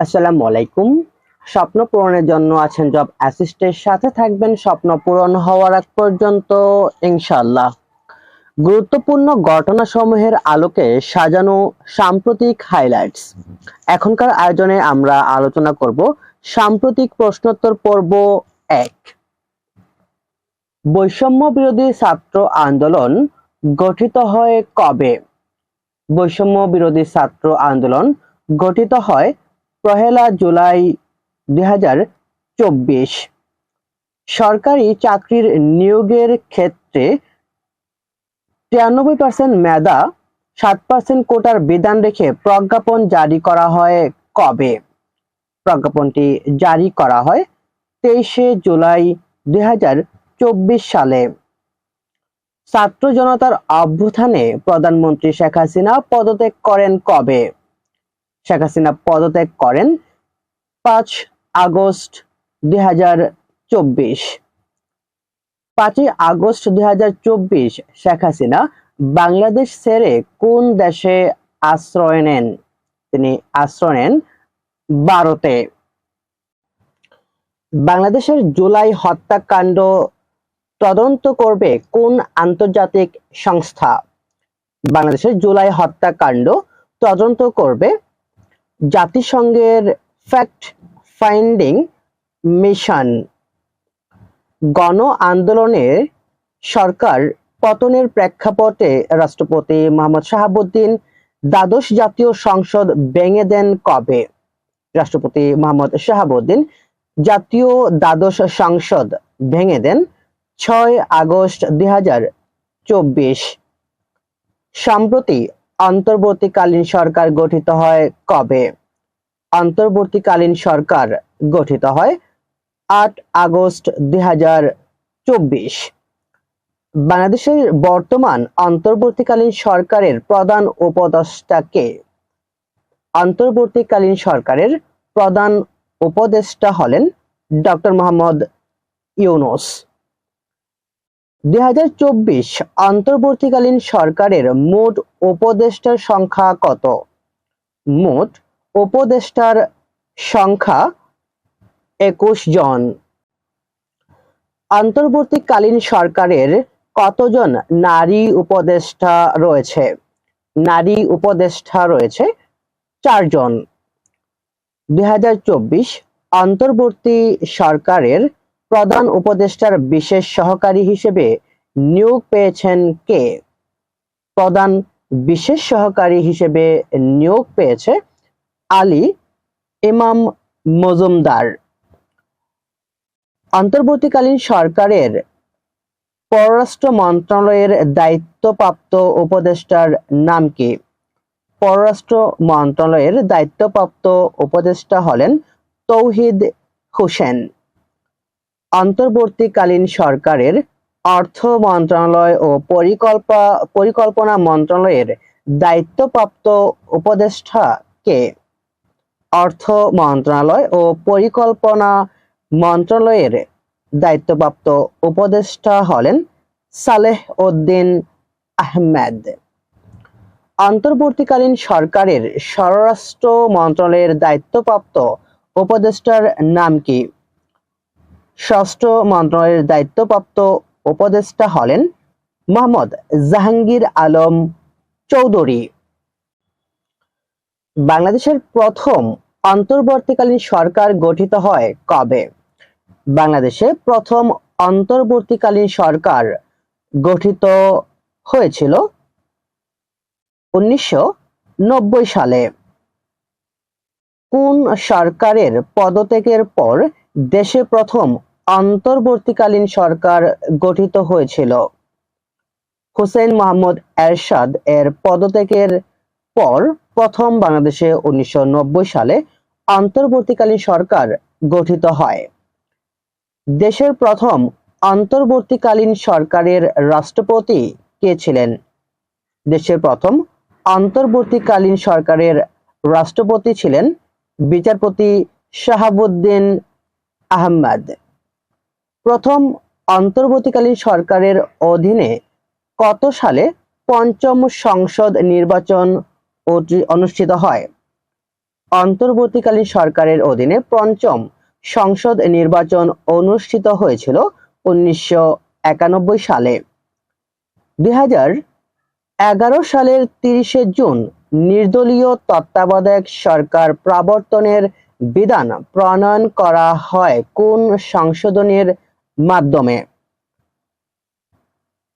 আসসালামু আলাইকুম। স্বপ্ন পূরণের জন্য আছেন জব অ্যাসিস্টের সাথে থাকবেন স্বপ্ন পূরণ হওয়ার আগ পর্যন্ত ইনশাল্লাহ গুরুত্বপূর্ণ ঘটনাসমূহের আলোকে সাজানো সাম্প্রতিক হাইলাইটস এখনকার আয়োজনে আমরা আলোচনা করব সাম্প্রতিক প্রশ্নোত্তর পর্ব এক। বৈষম্য বিরোধী ছাত্র আন্দোলন গঠিত হয় কবে? বৈষম্য বিরোধী ছাত্র আন্দোলন গঠিত হয় পহেলা জুলাই দুই হাজার চব্বিশ। সরকারি চাকরির নিয়োগের ক্ষেত্রে তিরানব্বই পার্সেন্ট মেধা, সাত পার্সেন্ট কোটার বিধান রেখে প্রজ্ঞাপন জারি করা হয় কবে? প্রজ্ঞাপনটি জারি করা হয় তেইশে জুলাই দুই হাজার চব্বিশ সালে। ছাত্র জনতার অভ্যুত্থানে প্রধানমন্ত্রী শেখ হাসিনা পদত্যাগ করেন কবে? শেখ হাসিনা পদত্যাগ করেন পাঁচ আগস্ট দুই পাঁচই আগস্ট দুই শেখ হাসিনা বাংলাদেশ ছেড়ে কোন দেশে আশ্রয় নেন? তিনি আশ্রয় নেন ভারতে। বাংলাদেশের জুলাই হত্যাকাণ্ড তদন্ত করবে কোন আন্তর্জাতিক সংস্থা? বাংলাদেশের জুলাই হত্যাকাণ্ড তদন্ত করবে জাতিসংঘের ফ্যাক্ট ফাইন্ডিং মিশন গণ আন্দোলনের সরকার পতনের প্রেক্ষাপটে রাষ্ট্রপতি মোহাম্মদ শাহাবুদ্দিন দ্বাদশ জাতীয় সংসদ ভেঙে দেন কবে? রাষ্ট্রপতি মোহাম্মদ শাহাবুদ্দিন জাতীয় দ্বাদশ সংসদ ভেঙে দেন ছয় আগস্ট দুই সম্প্রতি অন্তর্বর্তীকালীন সরকার গঠিত হয় কবে? অন্তর্বর্তীকালীন সরকার গঠিত হয় আট আগস্ট দুই হাজার চব্বিশ। বাংলাদেশের বর্তমান অন্তর্বর্তীকালীন সরকারের প্রধান উপদেষ্টাকে? অন্তর্বর্তীকালীন সরকারের প্রধান উপদেষ্টা হলেন ডক্টর মোহাম্মদ ইউনুস। দুই অন্তর্বর্তীকালীন সরকারের মোট উপদেষ্টার সংখ্যা কত? মোট উপদেষ্টার সংখ্যা একুশ জন। অন্তর্বর্তীকালীন সরকারের কতজন নারী উপদেষ্টা রয়েছে? নারী উপদেষ্টা রয়েছে চারজন। দুই হাজার চব্বিশ অন্তর্বর্তী সরকারের প্রধান উপদেষ্টার বিশেষ সহকারী হিসেবে নিয়োগ পেয়েছেন কে? প্রধান বিশেষ সহকারী হিসেবে নিয়োগ পেয়েছে আলী ইমাম মজুমদার। অন্তর্বর্তীকালীন সরকারের পররাষ্ট্র মন্ত্রণালয়ের দায়িত্বপ্রাপ্ত উপদেষ্টার নাম কি? পররাষ্ট্র মন্ত্রণালয়ের দায়িত্বপ্রাপ্ত উপদেষ্টা হলেন তৌহিদ হোসেন। অন্তর্বর্তীকালীন সরকারের অর্থ মন্ত্রণালয় ও পরিকল্পনা মন্ত্রণালয়ের দায়িত্বপ্রাপ্ত উপদেষ্টা কে অর্থ মন্ত্রণালয় ও পরিকল্পনা মন্ত্রণালয়ের দায়িত্বপ্রাপ্ত উপদেষ্টা হলেন সালেহ উদ্দিন আহমেদ। অন্তর্বর্তীকালীন সরকারের স্বরাষ্ট্র মন্ত্রণালয়ের দায়িত্বপ্রাপ্ত উপদেষ্টার নাম কি? ষষ্ঠ মন্ত্রণালয়ের দায়িত্বপ্রাপ্ত উপদেষ্টা হলেন মোহাম্মদ জাহাঙ্গীর আলম চৌধুরী। বাংলাদেশের প্রথম অন্তর্বর্তীকালীন সরকার গঠিত হয় কবে? বাংলাদেশে প্রথম অন্তর্বর্তীকালীন সরকার গঠিত হয়েছিল উনিশশো নব্বই সালে। কোন সরকারের পদত্যাগের পর দেশে প্রথম অন্তর্বর্তীকালীন সরকার গঠিত হয়েছিল। হুসেন মোহাম্মদ এরশাদ এর পদত্যাগের পর প্রথম বাংলাদেশে উনিশশো নব্বই সালে অন্তর্বর্তীকালীন সরকার গঠিত হয়। দেশের প্রথম অন্তর্বর্তীকালীন সরকারের রাষ্ট্রপতি কে ছিলেন? দেশের প্রথম অন্তর্বর্তীকালীন সরকারের রাষ্ট্রপতি ছিলেন বিচারপতি শাহাবুদ্দিন আহমদ। প্রথম অন্তর্বর্তীকালীন সরকারের অধীনে কত সালে পঞ্চম সংসদ নির্বাচন অনুষ্ঠিত হয়? অন্তর্বর্তীকালীন সরকারের অধীনে পঞ্চম সংসদ নির্বাচন অনুষ্ঠিত হয়েছিল উনিশশো একানব্বই সালে। দুই এগারো সালের তিরিশে জুন নির্দলীয় তত্ত্বাবধায়ক সরকার প্রবর্তনের বিধান প্রণয়ন করা হয়। কোন সংশোধনের মাধ্যমে।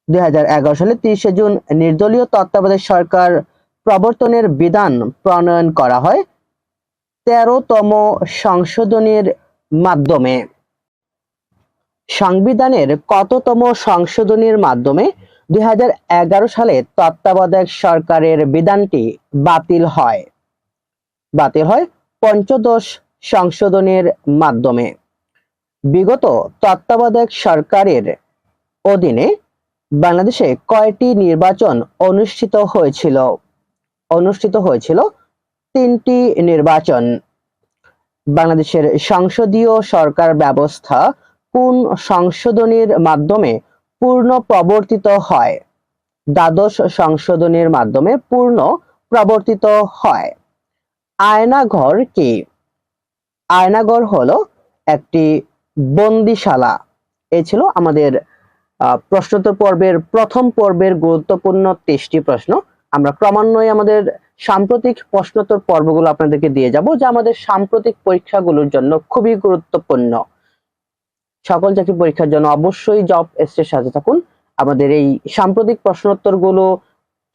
দুই হাজার এগারো সালে তিরিশে জুন নির্দলীয় তত্ত্বাবধায়ক সরকার প্রবর্তনের বিধান প্রণয়ন করা হয় তেরোতম সংশোধনীর মাধ্যমে। সংবিধানের কততম সংশোধনীর মাধ্যমে দুই হাজার এগারো সালে তত্ত্বাবধায়ক সরকারের বিধানটি বাতিল হয়। বাতিল হয় পঞ্চদশ সংশোধনের মাধ্যমে। বিগত তত্ত্বাবধায়ক সরকারের অধীনে বাংলাদেশে কয়টি নির্বাচন অনুষ্ঠিত হয়েছিল? অনুষ্ঠিত হয়েছিল তিনটি নির্বাচন। বাংলাদেশের সংসদীয় সরকার ব্যবস্থা কোন সংশোধনীর মাধ্যমে পূর্ণ প্রবর্তিত হয়? দ্বাদশ সংশোধনীর মাধ্যমে পূর্ণ প্রবর্তিত হয়। আয়নাঘর কি? আয়নাঘর হলো একটি বন্দিশালা। এ ছিল আমাদের প্রশ্নোত্তর পর্বের প্রথম পর্বের গুরুত্বপূর্ণ তেইশটি প্রশ্ন। আমরা ক্রমান্বয়ে আমাদের সাম্প্রতিক প্রশ্নোত্তর পর্বগুলো আপনাদেরকে দিয়ে যাব, যা আমাদের সাম্প্রতিক পরীক্ষাগুলোর জন্য খুবই গুরুত্বপূর্ণ। সকল চাকরি পরীক্ষার জন্য অবশ্যই জব এসের সাথে থাকুন। আমাদের এই সাম্প্রতিক প্রশ্নোত্তরগুলো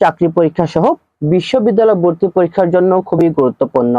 চাকরি পরীক্ষা সহ বিশ্ববিদ্যালয় ভর্তি পরীক্ষার জন্য খুবই গুরুত্বপূর্ণ।